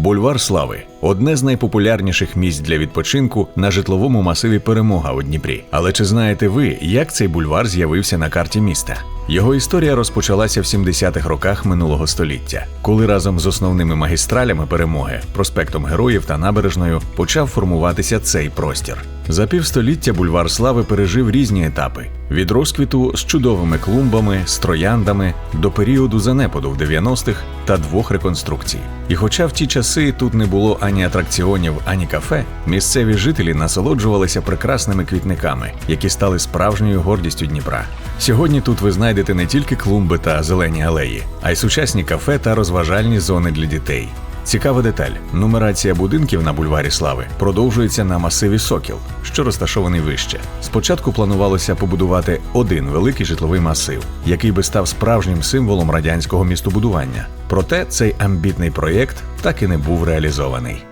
Бульвар Слави одне з найпопулярніших місць для відпочинку на житловому масиві Перемога у Дніпрі. Але чи знаєте ви, як цей бульвар з'явився на карті міста? Його історія розпочалася в 70-х роках минулого століття, коли разом з основними магістралями перемоги, проспектом Героїв та набережною почав формуватися цей простір. За півстоліття бульвар слави пережив різні етапи: від розквіту з чудовими клумбами, з трояндами до періоду занепаду в 90-х та двох реконструкцій. І хоча в ті часи тут не було ані атракціонів, ані кафе, місцеві жителі насолоджувалися прекрасними квітниками, які стали справжньою гордістю Дніпра. Сьогодні тут ви знайдете не тільки клумби та зелені алеї, а й сучасні кафе та розважальні зони для дітей. Цікава деталь: нумерація будинків на бульварі Слави продовжується на масиві Сокіл, що розташований вище. Спочатку планувалося побудувати один великий житловий масив, який би став справжнім символом радянського містобудування. Проте цей амбітний проєкт так і не був реалізований.